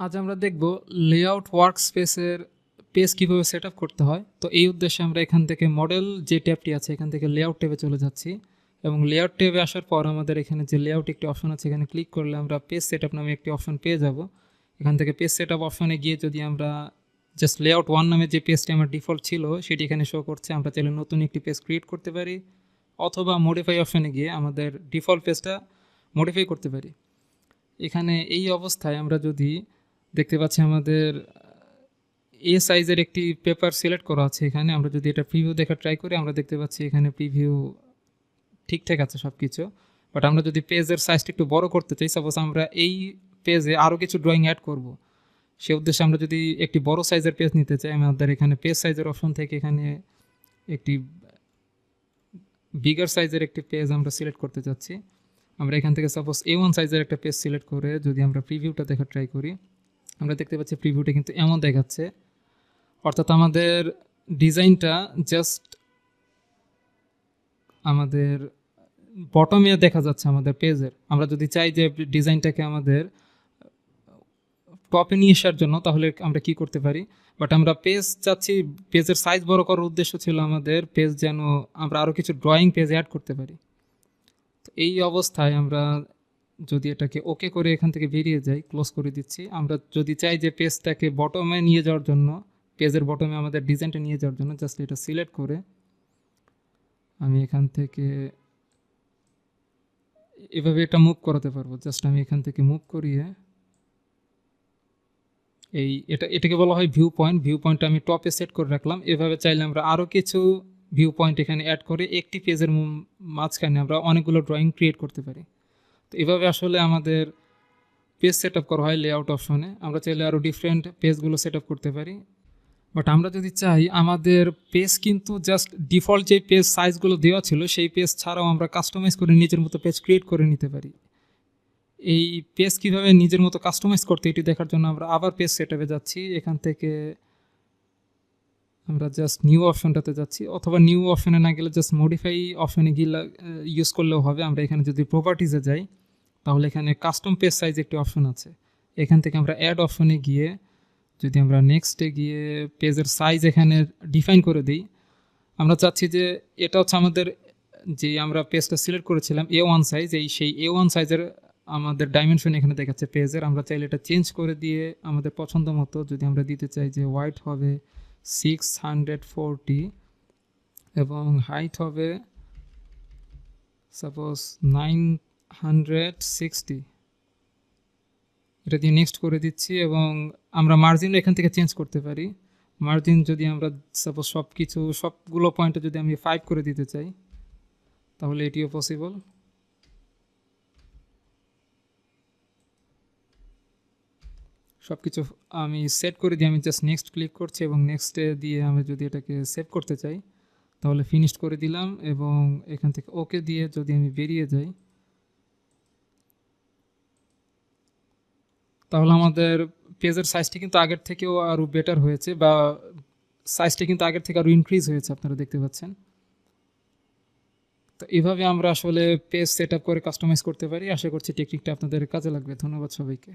আজ আমরা দেখব লেআউট ওয়ার্ক স্পেসের পেজ কীভাবে সেট করতে হয়। তো এই উদ্দেশ্যে আমরা এখান থেকে মডেল যে ট্যাবটি আছে, এখান থেকে লেআউট ট্যাবে চলে যাচ্ছি। এবং লেআউট ট্যাবে আসার পর আমাদের এখানে যে লেআউট একটি অপশন আছে, এখানে ক্লিক করলে আমরা পেজ সেট নামে একটি অপশন পেয়ে যাব। এখান থেকে পেজ সেট অপশনে গিয়ে যদি আমরা জাস্ট লেআউট ওয়ান নামে যে পেজটি আমার ডিফল্ট ছিল, সেটি এখানে শো করছে, আমরা চাইলে নতুন একটি পেজ ক্রিয়েট করতে পারি। অথবা মডিফাই অপশনে গিয়ে আমাদের ডিফল্ট পেজটা মডিফাই করতে পারি। এখানে এই অবস্থায় আমরা যদি দেখতে পাচ্ছি আমাদের, এ সাইজের একটি পেপার সিলেক্ট করা আছে এখানে। আমরা যদি এটা প্রিভিউ দেখা ট্রাই করি, আমরা দেখতে পাচ্ছি এখানে প্রিভিউ ঠিকঠাক আছে সব কিছু বাট আমরা যদি পেজের সাইজটা একটু বড় করতে চাই সাপোজ আমরা এই পেজে আরও কিছু ড্রয়িং অ্যাড করব। সে উদ্দেশ্যে আমরা যদি একটি বড় সাইজের পেজ নিতে চাই, আমাদের এখানে পেজ সাইজের অপশন থেকে এখানে একটি বিগার সাইজের একটি পেজ আমরা সিলেক্ট করতে চাচ্ছি। আমরা এখান থেকে সাপোজ এ ওয়ান সাইজের একটা পেজ সিলেক্ট করে যদি আমরা প্রিভিউটা দেখা ট্রাই করি। আমরা দেখতে পাচ্ছি প্রিভিউটা কিন্তু এমন দেখাচ্ছে। অর্থাৎ আমাদের ডিজাইনটা জাস্ট আমাদের বটমে দেখা যাচ্ছে আমাদের পেজের আমরা যদি চাই যে ডিজাইনটাকে আমাদের টপে নিয়ে আসার জন্য, তাহলে আমরা কি করতে পারি? বাট আমরা পেজ চাচ্ছি পেজের সাইজ বড় করার উদ্দেশ্য ছিল আমাদের পেজ যেন আমরা আরও কিছু ড্রয়িং পেজ অ্যাড করতে পারি। তো এই অবস্থায় আমরা যদি এটাকে ওকে করে এখান থেকে বেরিয়ে যাই ক্লোজ করে দিচ্ছি। আমরা যদি চাই যে পেজটাকে বটমে নিয়ে যাওয়ার জন্য, পেজের বটমে আমাদের ডিজাইনটা নিয়ে যাওয়ার জন্য জাস্ট এটা সিলেক্ট করে আমি এখান থেকে এভাবে এটা মুভ করাতে পারব। জাস্ট আমি এখান থেকে মুভ করিয়ে এই এটা, এটাকে বলা হয় ভিউ পয়েন্ট ভিউ পয়েন্টটা আমি টপে সেট করে রাখলাম। এভাবে চাইলে আমরা আরও কিছু ভিউ পয়েন্ট এখানে অ্যাড করে একটি পেজের মাঝখানে আমরা অনেকগুলো ড্রয়িং ক্রিয়েট করতে পারি। তো এভাবে আসলে আমাদের পেজ সেট আপ করা হয় লেআউট অপশনে আমরা চাইলে আরও ডিফারেন্ট পেজগুলো সেট আপ করতে পারি। বাট আমরা যদি চাই, আমাদের পেজ কিন্তু জাস্ট ডিফল্ট যে পেজ সাইজগুলো দেওয়া ছিল, সেই পেজ ছাড়াও আমরা কাস্টমাইজ করে নিজের মতো পেজ ক্রিয়েট করে নিতে পারি। এই পেজ কীভাবে নিজের মতো কাস্টমাইজ করতে, এটি দেখার জন্য আমরা আবার পেজ সেট যাচ্ছি। এখান থেকে আমরা জাস্ট নিউ অপশনটাতে যাচ্ছি, অথবা নিউ অপশনে না গেলে জাস্ট মডিফাই অপশনে গিয়ে ইউজ করলেও হবে। আমরা এখানে যদি প্রপার্টিসে যাই, তাহলে এখানে কাস্টম পেজ সাইজ একটি অপশন আছে। এখান থেকে আমরা অ্যাড অপশনে গিয়ে, যদি আমরা নেক্সটে গিয়ে পেজের সাইজ এখানে ডিফাইন করে দিই, আমরা চাচ্ছি যে এটা হচ্ছে আমাদের, যে আমরা পেজটা সিলেক্ট করেছিলাম এ ওয়ান সাইজ এই সেই এ ওয়ান সাইজের আমাদের ডাইমেনশন এখানে দেখাচ্ছে পেজের আমরা চাইলে এটা চেঞ্জ করে দিয়ে আমাদের পছন্দ মতো যদি আমরা দিতে চাই যে হোয়াইট হবে সিক্স হান্ড্রেড ফোরটি এবং হাইট হবে সাপোজ নাইন হান্ড্রেড সিক্সটি এটা দিয়ে নেক্সট করে দিচ্ছি এবং আমরা মার্জিন এখান থেকে চেঞ্জ করতে পারি। মার্জিন যদি আমরা সাপোজ সব কিছু সবগুলো পয়েন্টে যদি আমি ফাইভ করে দিতে চাই, তাহলে এটিও পসিবল সব কিছু আমি সেট করে দিয়ে আমি জাস্ট নেক্সট ক্লিক করছি এবং নেক্সটে দিয়ে আমি যদি এটাকে সেভ করতে চাই, তাহলে ফিনিশড করে দিলাম এবং এখান থেকে ওকে দিয়ে যদি আমি বেরিয়ে যাই, তাহলে আমাদের পেজের সাইজটি কিন্তু আগের থেকেও আরও বেটার হয়েছে বা সাইজটি কিন্তু আগের থেকে আরও ইনক্রিজ হয়েছে, আপনারা দেখতে পাচ্ছেন। তো এভাবে আমরা আসলে পেজ সেট করে কাস্টমাইজ করতে পারি। আশা করছি টেকনিকটা আপনাদের কাজে লাগবে। ধন্যবাদ সবাইকে।